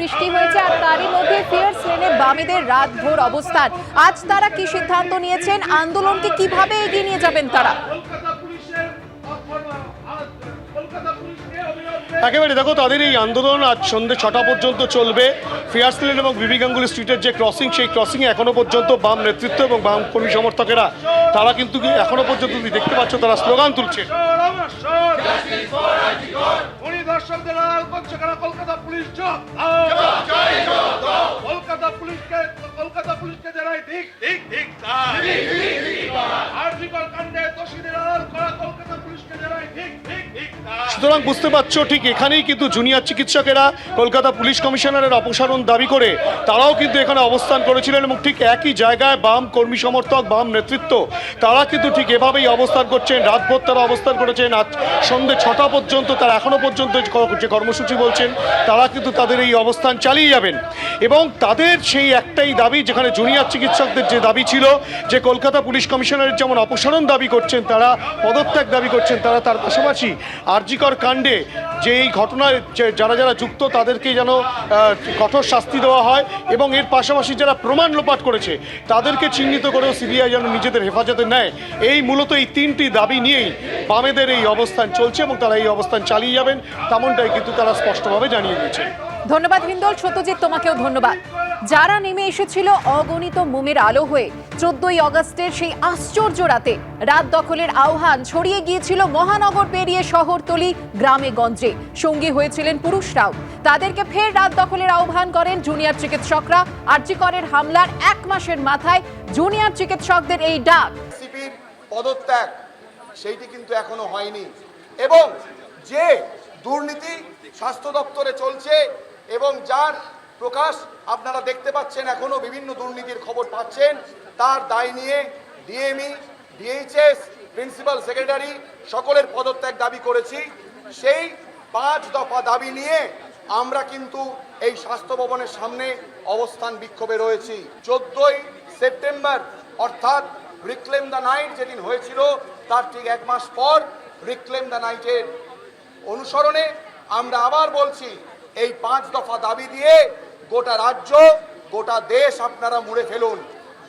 বৃষ্টি হয়েছে আর তারই মধ্যে ফিয়ার্স লেনে বামেদের রাতভর অবস্থান। আজ তারা কি সিদ্ধান্ত নিয়েছেন? আন্দোলনকে কীভাবে এগিয়ে নিয়ে যাবেন তারা? কলকাতা পুলিশের অপমান, আজ কলকাতা পুলিশকে অভিনন্দন একেবারে দেখো তাদের এই আন্দোলন আজ সন্ধ্যে ছটা পর্যন্ত চলবে। ফিয়ার্স লেন এবং বিবি গাঙ্গুলি স্ট্রিটের যে ক্রসিং সেই ক্রসিংয়ে এখনও পর্যন্ত বাম নেতৃত্ব এবং বাম কর্মী সমর্থকেরা তারা কিন্তু কি এখনও পর্যন্ত তুমি দেখতে পাচ্ছ তারা স্লোগান তুলছে। পুলিশ জব কলকাতা পুলিশকে কলকাতা পুলিশকে জানাই ঠিক ঠিক ঠিক সুতরাং বুঝতে পারছ ঠিক এখানেই কিন্তু জুনিয়র চিকিৎসকেরা, কলকাতা পুলিশ কমিশনারের অপসারণ দাবি করে, তারাও কিন্তু এখানে অবস্থান করেছিলেন এবং ঠিক একই জায়গায় বাম কর্মী সমর্থক, বাম নেতৃত্ব, তারা কিন্তু ঠিক এভাবেই অবস্থান করছেন, রাতভর তারা অবস্থান করেছেন, আজ সন্ধ্যে ছটা পর্যন্ত, তারা এখনও পর্যন্ত যে কর্মসূচি বলছেন, তারা কিন্তু তাদের এই অবস্থান চালিয়ে যাবেন। এবং তাদের সেই একটাই দাবি, যেখানে জুনিয়র চিকিৎসকদের যে দাবি ছিল, যে কলকাতা পুলিশ কমিশনারের যেমন অপসারণ দাবি করছেন, তারা পদত্যাগ দাবি করছেন, তারা তার পাশাপাশি আরজিকর কাণ্ডে যে এই ঘটনায় যারা যারা যুক্ত, তাদেরকে যেন কঠোর শাস্তি দেওয়া হয় এবং এর পাশাপাশি যারা প্রমাণ লোপাট করেছে, তাদেরকে চিহ্নিত করেও সিবিআই যেন নিজেদের হেফাজতে নেয়। এই মূলত এই তিনটি দাবি নিয়েই বামেদের এই অবস্থান চলছে এবং তারা এই অবস্থান চালিয়ে যাবেন, তেমনটাই কিন্তু তারা স্পষ্টভাবে জানিয়ে দিয়েছেন। ধন্যবাদ হিন্দল, সত্যজিৎ, তোমাকেও ধন্যবাদ। যারা নেমে এসেছিল অগণিত মোমের আলো হয়ে, চোদ্দই অগস্টের সেই আশ্চর্য রাতে রাত দখলের আহ্বান ছড়িয়ে গিয়েছিল মহানগর পেরিয়ে শহরতলি গ্রামে গঞ্জে। সঙ্গী হয়েছিলেন পুরুষরাও তাদেরকে ফের রাত দখলের আহ্বান করেন জুনিয়র চিকিৎসকরা। আর্যিকরের হামলার এক মাসের মাথায় জুনিয়র চিকিৎসকদের এই ডাক। পদত্যাগ, সেইটি কিন্তু এখনও হয়নি। এবং যে দুর্নীতি স্বাস্থ্য দপ্তরে চলছে এবং যার প্রকাশ আপনারা দেখতে পাচ্ছেন, এখনও বিভিন্ন দুর্নীতির খবর পাচ্ছেন, তার দায় নিয়ে ডিএমই ডিএইচএস প্রিন্সিপাল সেক্রেটারি সকলের পদত্যাগ দাবি করেছি। সেই পাঁচ দফা দাবি নিয়ে আমরা কিন্তু এই স্বাস্থ্য ভবনের সামনে অবস্থান বিক্ষোভে রয়েছি। চোদ্দই সেপ্টেম্বর, অর্থাৎ রিক্লেম দ্য নাইট যেদিন হয়েছিল, তার ঠিক এক মাস পর রিক্লেম দ্য নাইটের অনুসরণে আমরা আবার বলছি এই পাঁচ দফা দাবি দিয়ে গোটা রাজ্য, গোটা দেশ আপনারা মুড়ে ফেলুন।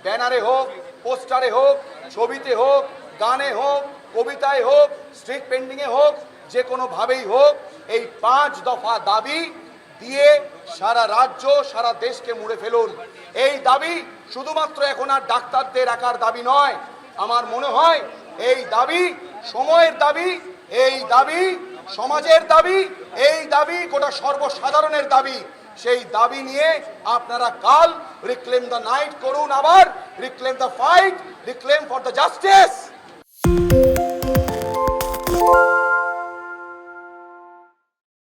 ব্যানারে হোক, পোস্টারে হোক, ছবিতে হোক, গানে হোক, কবিতায় হোক, স্ট্রিট পেন্টিংয়ে হোক, যে কোনোভাবেই হোক, এই পাঁচ দফা দাবি দিয়ে সারা রাজ্য, সারা দেশকে মুড়ে ফেলুন। এই দাবি শুধুমাত্র এখন আর ডাক্তারদের একার দাবি নয়, আমার মনে হয় এই দাবি, সময়ের দাবি, এই দাবি সমাজের দাবি, এই দাবি গোটা সর্বসাধারণের দাবি। সেই দাবি নিয়ে আপনারা কাল রিক্লেম দ্য নাইট করুন আবার reclaim the fight reclaim for the justice